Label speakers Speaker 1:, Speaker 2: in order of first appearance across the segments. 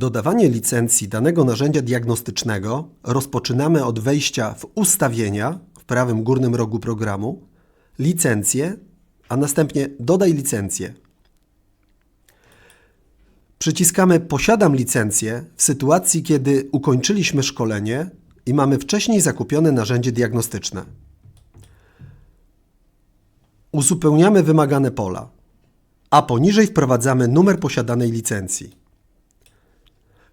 Speaker 1: Dodawanie licencji danego narzędzia diagnostycznego rozpoczynamy od wejścia w ustawienia w prawym górnym rogu programu, licencje, a następnie dodaj licencję. Przyciskamy Posiadam licencję w sytuacji, kiedy ukończyliśmy szkolenie i mamy wcześniej zakupione narzędzie diagnostyczne. Uzupełniamy wymagane pola, a poniżej wprowadzamy numer posiadanej licencji.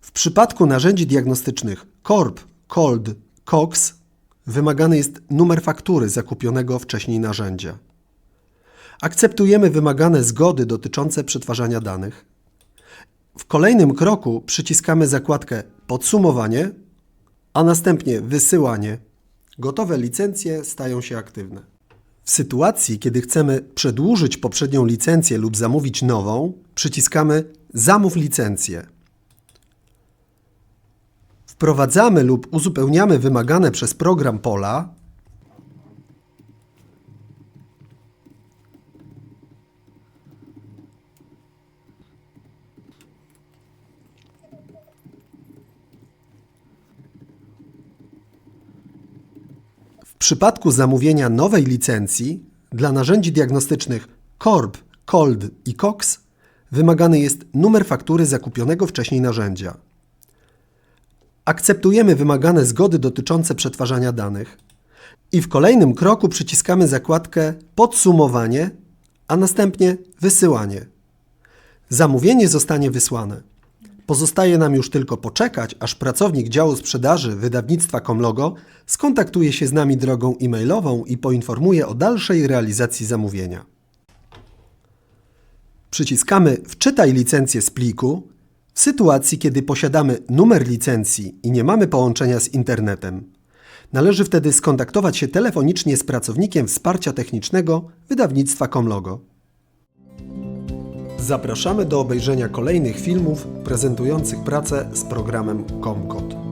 Speaker 1: W przypadku narzędzi diagnostycznych Corp, Cold, Cox wymagany jest numer faktury zakupionego wcześniej narzędzia. Akceptujemy wymagane zgody dotyczące przetwarzania danych. W kolejnym kroku przyciskamy zakładkę Podsumowanie, a następnie Wysyłanie. Gotowe licencje stają się aktywne. W sytuacji, kiedy chcemy przedłużyć poprzednią licencję lub zamówić nową, przyciskamy Zamów licencję. Wprowadzamy lub uzupełniamy wymagane przez program pola. W przypadku zamówienia nowej licencji dla narzędzi diagnostycznych Corp, Cold i Cox wymagany jest numer faktury zakupionego wcześniej narzędzia. Akceptujemy wymagane zgody dotyczące przetwarzania danych i w kolejnym kroku przyciskamy zakładkę Podsumowanie, a następnie Wysyłanie. Zamówienie zostanie wysłane. Pozostaje nam już tylko poczekać, aż pracownik działu sprzedaży wydawnictwa Comlogo skontaktuje się z nami drogą e-mailową i poinformuje o dalszej realizacji zamówienia. Przyciskamy Wczytaj licencję z pliku w sytuacji, kiedy posiadamy numer licencji i nie mamy połączenia z internetem. Należy wtedy skontaktować się telefonicznie z pracownikiem wsparcia technicznego wydawnictwa Comlogo. Zapraszamy do obejrzenia kolejnych filmów prezentujących pracę z programem Comcode.